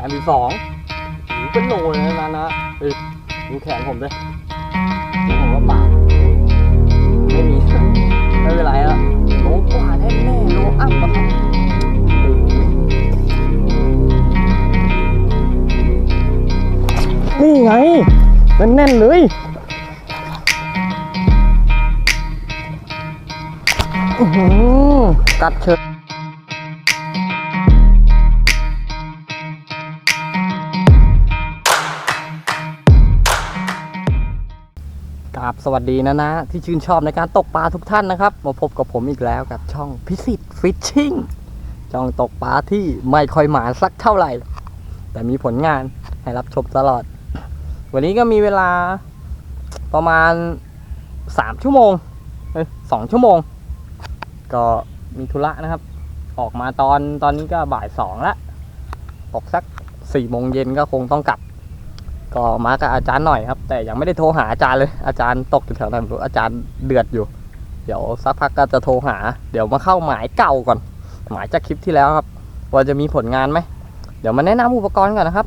แปดสิบสองหูเป็นโลเลยนะนะเอ้ยดูแขนผมด้วยผมว่าปากไม่มีไม่เป็นไรแล้วโลกว่าแน่แน่โลอัพอะครับนี่ไงแน่นเลยอื้อหือกัดเชิญ สวัสดีนะนะที่ชื่นชอบในการตกปลาทุกท่านนะครับ มาพบกับผมอีกแล้วกับช่องพิสิทธิ์ฟิชชิ่งช่องตกปลาที่ไม่ค่อยหมาสักเท่าไหร่ แต่มีผลงานให้รับชมตลอด วันนี้ก็มีเวลาประมาณ 3 ชั่วโมงสองชั่วโมง ก็มีธุระนะครับ ออกมาตอนตอนนี้ก็บ่ายสองละตกสักสี่โมงเย็นก็คงต้องกลับ ก็มากับอาจารย์หน่อยครับ แต่ยังไม่ได้โทรหาอาจารย์เลย อาจารย์ตกอยู่แถวนั้นอาจารย์เดือดอยู่ เดี๋ยวสักพักก็จะโทรหา เดี๋ยวมาเข้าหมายเก่าก่อน หมายจากคลิปที่แล้วครับ ว่าจะมีผลงานไหม เดี๋ยวมาแนะนำอุปกรณ์ก่อนนะครับ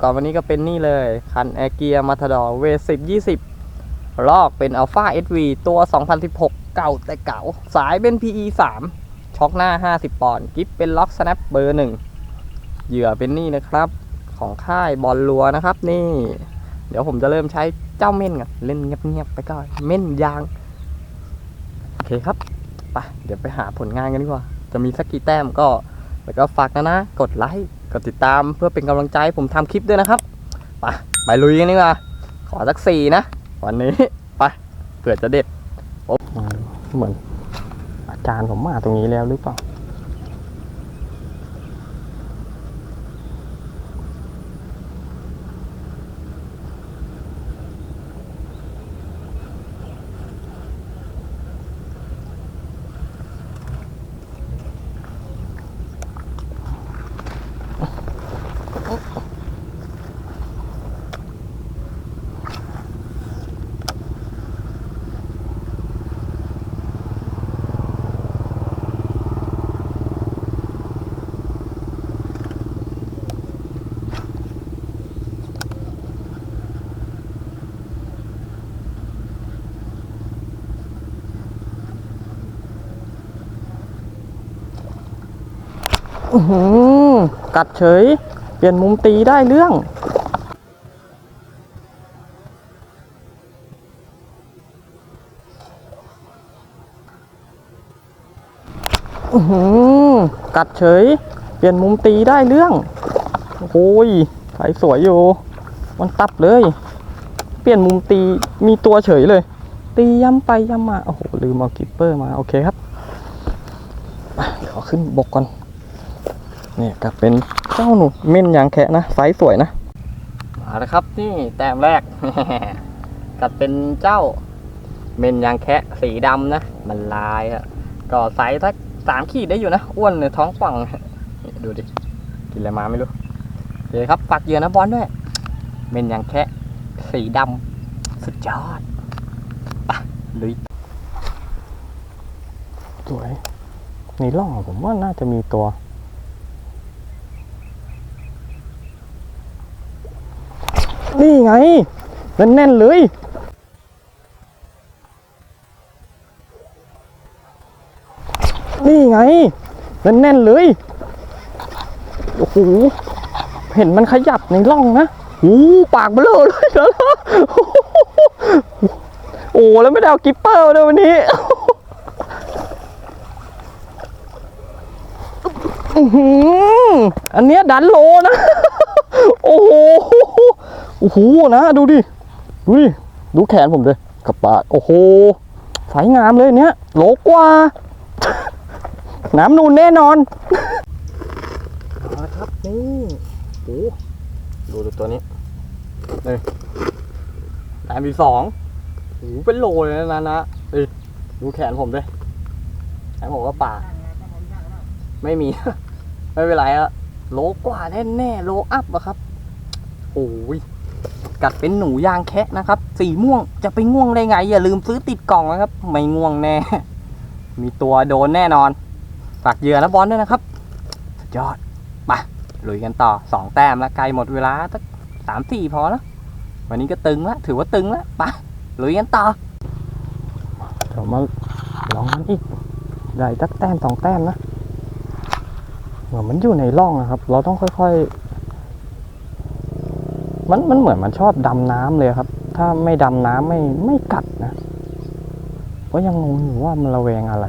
ก่อนวันนี้ก็เป็นนี่เลยคันแอร์เกียร์มาทดอเวสิบยี่สิบลอกเป็น Alpha SV ตัว 2016 เก่าแต่เก่า สายเป็น PE 3ช็อคหน้า 50 ปอนด์ กิฟเป็นล็อก snap เบอร์1เหยื่อเป็นนี่นะครับ ของค่ายบอลลัวนะครับ นี่ เดี๋ยวผมจะเริ่มใช้เจ้าเม่นก่อนเล่นเงียบๆไปก่อนเม่นยางโอเคครับไปเดี๋ยวไปหาผลงานกันดีกว่า จะมีสักกี่แต้มก็ แล้วก็ฝากนะนะ กดไลค์ กดติดตามเพื่อเป็นกำลังใจผมทำคลิปด้วยนะครับไปไปลุยกันดีกว่า ขอสักสี่นะ วันนี้ไปเผื่อจะเด็ดโอ๊บมเหมือนอาจารย์ผมมาตรงนี้แล้วหรือเปล่า กัดเฉย เปลี่ยนมุมตีได้เรื่อง กัดเฉย เปลี่ยนมุมตีได้เรื่อง โอ้ยสายสวยอยู่ มันตับเลย เปลี่ยนมุมตี มีตัวเฉยเลย ตีย้ำไปย้ำมา โอ้โห ลืมเอากิปเปอร์มา โอเคครับอะขอขึ้นบกก่อน นี่ยก็เป็นเจ้าหนูเม่นยางแคะนะไซส์สวยนะมาแล้วครับนี่แต้มแรกกัดเป็นเจ้าเม่นยางแคะสีดำนะ มันลายอะก็ไซส์สักสามขีดได้อยู่นะ อ้วนเลยท้องป่องนี่ดูดิ กินอะไรมาไม่รู้โอเคครับปักเหยื่อนะบอลด้วยเม่นยางแคะสีดำสุดยอดไปะลุยสวยในร่องผมว่าน่าจะมีตัว นี่ไงแน่นๆเลยนี่ไงแน่นๆเลยโอ้โหเห็นมันขยับในร่องนะโอ้ปากเบลอเลยนะโอ้แล้วไม่ได้เอากิปเปอร์มาด้วยวันนี้อื้อหืออันเนี้ยดันโลนะ โอ้โห โอ้โหนะดูดิ ดูดิ ดูแขนผมเลยกับปาโอ้โห สายงามเลยเนี้ยโลกว่า น้ำนูนแน่นอนมาครับนี่โอ้ดูดูตัวนี้นี่แต้มที่สองโอ้เป็นโลเลยนะนะเอ้ยดูแขนผมด้วยแขนผมก็ป่า ไม่มี ไม่เป็นไรอะโลกว่าแน่แน่โลอัพอะครับโอ้ย กัดเป็นหนูยางแคะนะครับ สีม่วงจะไปง่วงได้ไง อย่าลืมซื้อติดกล่องนะครับ ไม่ง่วงแน่ มีตัวโดนแน่นอน ฝากเหยื่อนะบอลด้วยนะครับ ยอดไปลุยกันต่อสองแต้มล้วไกลหมดเวลาสักสามสี่พอแล้ววันนี้ก็ตึงล้วถือว่าตึงล้วไปลุยกันต่อเดี๋ยวมาลองกันอีกได้สักแต้มสองแต้มนะเหมือนมันอยู่ในร่องนะครับ เราต้องค่อยๆ มันมันเหมือนมันชอบดำน้ำเลยครับ ถ้าไม่ดำน้ำไม่ไม่กัดนะก็ยังงงอยู่ว่ามันระแวงอะไร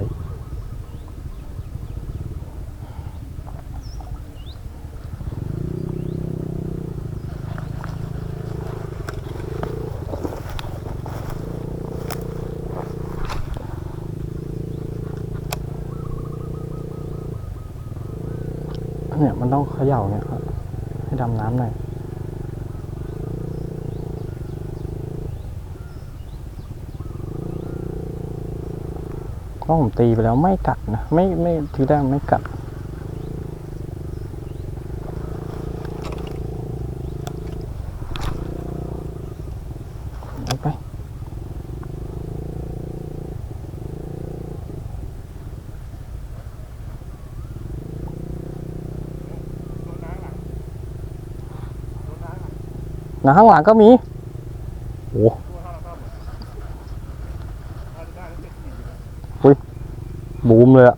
เนี่ยมันต้องเขย่าเนี่ยครับ ให้ดำน้ำหน่อย ก็ผมตีไปแล้วไม่กัดนะไม่ไม่ทีแรกไม่กัดไปนะข้างหลังก็มีโอ้ โหบูมเลยอะ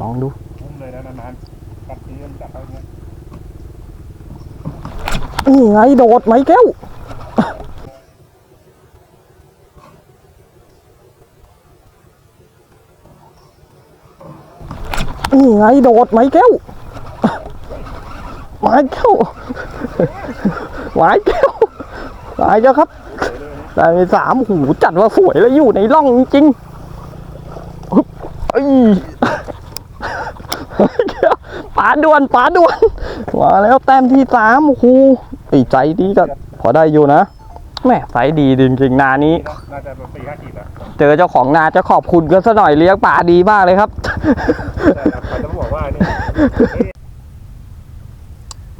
ลองดู พุ่มเลยนะนานๆตัดทีมันจับไปเนี่ยนี่ไงโดดไหมแก้ว นี่ไงโดดไหมแก้วไม้แก้วไม้แก้ว ไม้แก้วครับได้ไปสามหูจัดว่าสวยแล้วอยู่ในร่องจริงๆฮึบเอ้ยไม้แก้วป๋าด่วนป๋าด่วนมาแล้วแต้มที่สามโอ้โหไอ้ใจดีก็พอได้อยู่นะแม่ไซส์ดีจริงๆนานี้น่าจะเป็นสี่ห้าขีดอะเจอเจ้าของนาจะขอบคุณกันซะหน่อยเลี้ยงป่าดีมากเลยครับแต่เขาจะบอกว่านี่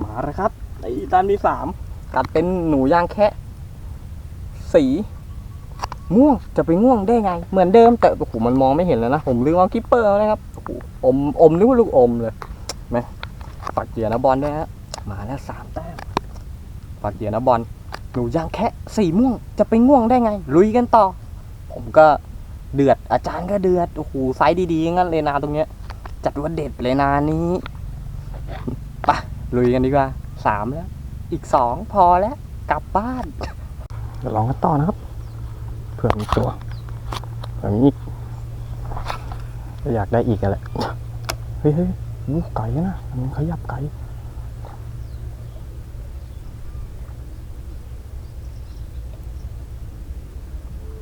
มาแล้วครับไอ้ตามที่สามกัดเป็นหนูย่างแคะ สีม่วงจะไปง่วงได้ไง เหมือนเดิมแต่โอ้โหมันมองไม่เห็นแล้วนะ ผมลืมเอากิปเปอร์แล้วนะครับโอ้โหอมอมนึกว่าลูกอมเลยไหมปักเหยื่อนะบอลด้วยฮะมาแล้วสามแต้มปักเหยื่อนะบอลหนูย่างแคะสีม่วงจะไปง่วงได้ไง ลุยกันต่อ ผมก็เดือดอาจารย์ก็เดือดโอ้โหไซส์ดีๆงั้นเลยนาตรงเนี้ย จัดว่าเด็ดเลยนานี้ไปะลุยกันดีกว่าสามแล้ว อีกสองพอแล้ว กลับบ้าน เดี๋ยวลองกันต่อนะครับ เผื่อมีตัวเผื่อมีอีก อยากได้อีกกันแหละเฮ้ยเฮ้ยอู้ไก่นะมันขยับไก่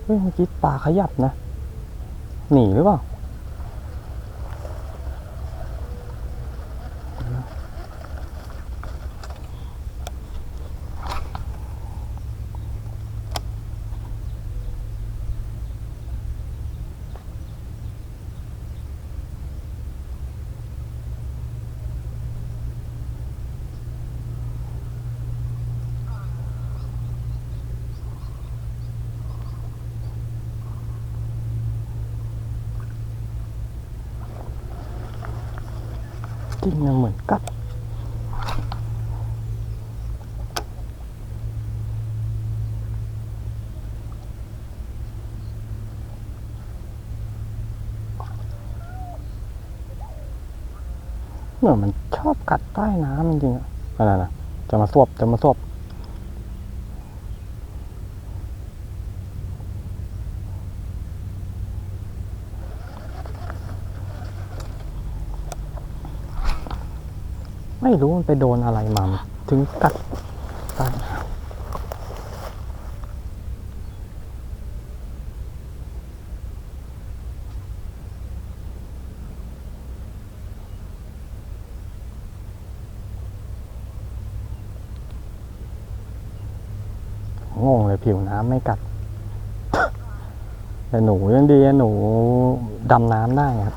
เฮ้ยเมื่อกี้ปลาขยับนะ หนีหรือเปล่า จริงนะเหมือนกัดเหมือนมันชอบกัดใต้น้ำจริงๆอะอะไรนะจะมาสวบจะมาสวบ ไม่รู้มันไปโดนอะไรมาถึงกัดใต้น้ำงงเลยผิวน้ำไม่กัด แต่หนูยังดีอะหนูดำน้ำได้ครับ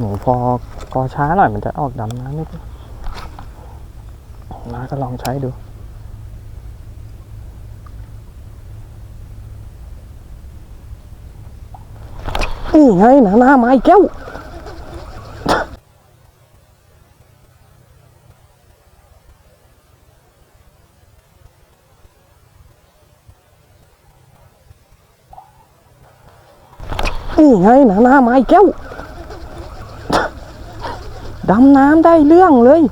หนูพอพอช้าหน่อยมันจะออกดำน้ำนิดๆน้าก็ลองใช้ดูนี่ไงนะหน้าไม้แก้วนี่ไงนะหน้าไม้แก้ว ดำน้ำได้เรื่องเลย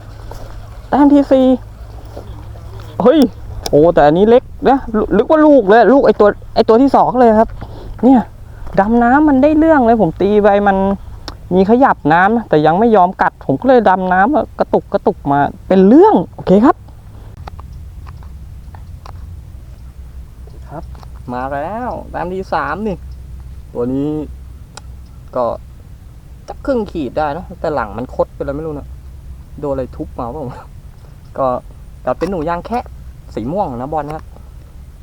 แต้มที่สี่เฮ้ยโอ้แต่อันนี้เล็กนะลึกว่าลูกเลย ลูกไอตัวไอตัวที่สองเลยครับ เนี่ยดำน้ำมันได้เรื่องเลย ผมตีไปมันมีขยับน้ำแต่ยังไม่ยอมกัด ผมก็เลยดำน้ำกระตุกกระตุกมาเป็นเรื่อง โอเคครับ ครับ มาแล้วแต้มที่สามนี่ ตัวนี้ก็ จักครึ่งขีดได้นะแต่หลังมันคดไปแล้วไม่รู้นะโดนอะไรทุบมาเปล่าก็ก็เป็นหนูยางแคะสีม่วงนะบอลนะครับ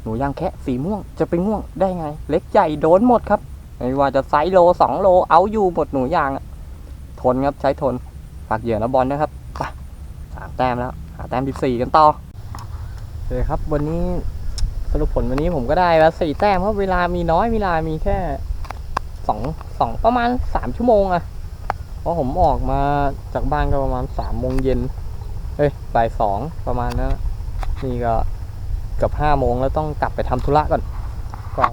หนูยางแคะสีม่วงจะไปม่วงได้ไง เล็กใหญ่โดนหมดครับไม่ว่าจะไซส์โลสองโลเอาอยู่หมดหนูยางอะทนครับใช้ทนฝากเหยื่อนะบอลนะครับไปสามแต้มแล้วหาแต้มที่สี่กันต่อโอเคครับ วันนี้สรุปผลวันนี้ผมก็ได้แล้วสี่แต้มเพราะเวลามีน้อยเวลามีแค่สองสองประมาณสามชั่วโมงอะ ราะผมออกมาจากบ้านก็ประมาณสามโมงเย็นเอ้ยบ่ายสองประมาณนั้นนี่ก็เกือบห้าโมงแล้วต้องกลับไปทำธุระก่อน ก็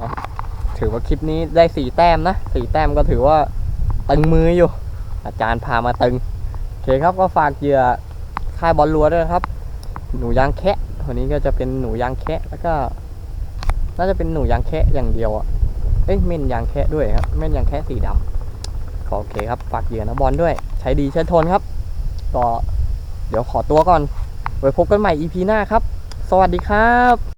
ถือว่าคลิปนี้ได้สี่แต้มนะสี่แต้มก็ถือว่าตึงมืออยู่ อาจารย์พามาตึงโอเคครับก็ฝากเหยื่อค่ายบอลลัวด้วยนะครับ หนูยางแคะวันนี้ก็จะเป็นหนูยางแคะแล้วก็ น่าจะเป็นหนูยางแคะอย่างเดียวอะเอ้ยเม่นยางแคะด้วยครับเม่นยางแคะสีดำ ก็โอเคครับฝากเหยื่อนะบอลด้วย ใช้ดีใช้ทนครับ ก็เดี๋ยวขอตัวก่อน ไว้พบกันใหม่ EP หน้าครับ สวัสดีครับ